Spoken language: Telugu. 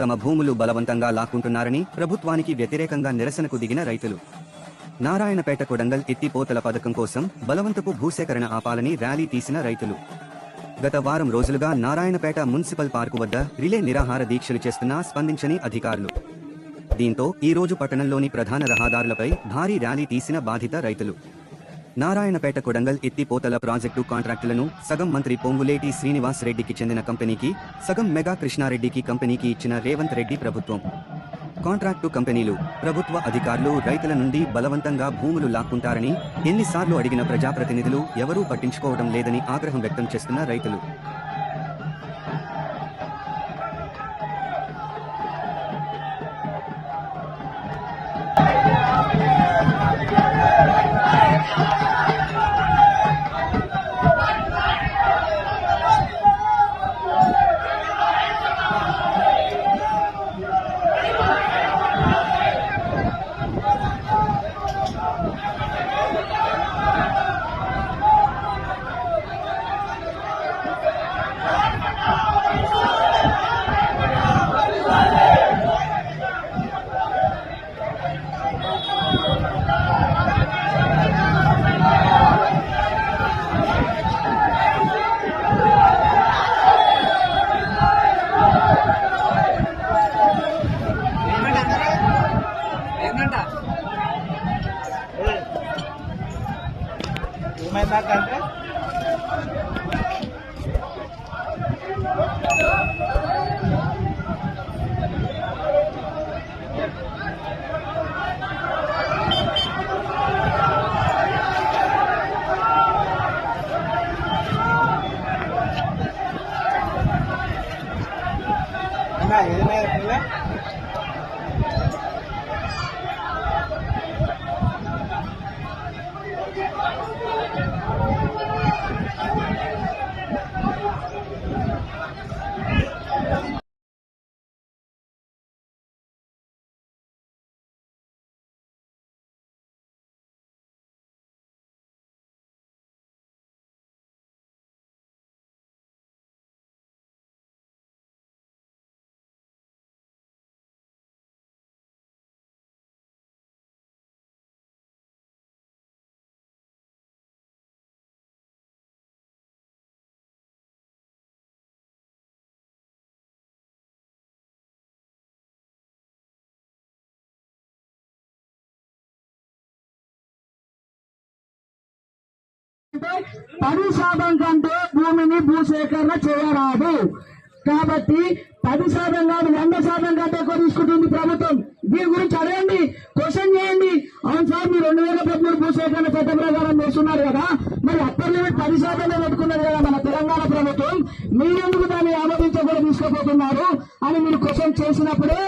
తమ భూములు బలవంతంగా లాక్కుంటున్నారని ప్రభుత్వానికి వ్యతిరేకంగా నిరసనకు దిగిన రైతులు. నారాయణపేట కొడంగల్ ఎత్తిపోతల పథకం కోసం బలవంతపు భూసేకరణ ఆపాలని ర్యాలీ తీసిన రైతులు. గత వారం రోజులుగా నారాయణపేట మున్సిపల్ పార్కు వద్ద రిలే నిరాహార దీక్షలు చేస్తున్నా స్పందించని అధికారులు. దీంతో ఈ రోజు పట్టణంలోని ప్రధాన రహదారులపై భారీ ర్యాలీ తీసిన బాధిత రైతులు. నారాయణపేట కొడంగల్ ఎత్తిపోతల ప్రాజెక్టు కాంట్రాక్టులను సగం మంత్రి పొంగులేటి శ్రీనివాస్ రెడ్డికి చెందిన కంపెనీకి సగం మెగా కృష్ణారెడ్డికి కంపెనీకి ఇచ్చిన రేవంత్ రెడ్డి ప్రభుత్వం. కాంట్రాక్టు కంపెనీలు ప్రభుత్వ అధికారులు రైతుల నుండి బలవంతంగా భూములు లాక్కుంటారని ఎన్నిసార్లు అడిగిన ప్రజాప్రతినిధులు ఎవరూ పట్టించుకోవడం లేదని ఆగ్రహం వ్యక్తం చేస్తున్న రైతులు. ಉಮೇದ ಕಂಡ್ರೆ అంటే పది శాతం కంటే భూమిని భూసేకరణ చేయరాదు. కాబట్టి పది శాతం కాదు వంద శాతం కంటే ఎక్కువ తీసుకుంటుంది ప్రభుత్వం. దీని గురించి అడగండి క్వశ్చన్ చేయండి. అవును సార్ మీరు రెండు వేల పదమూడు భూసేకరణ చట్ట ప్రకారం చేస్తున్నారు కదా. మరి అప్పర్ లిమిట్ పది శాతమే పెట్టుకున్నది కదా మన తెలంగాణ ప్రభుత్వం. మీరెందుకు దాన్ని ఆమోదించకుండా తీసుకుపోతున్నారు అని మీరు క్వశ్చన్ చేసినప్పుడే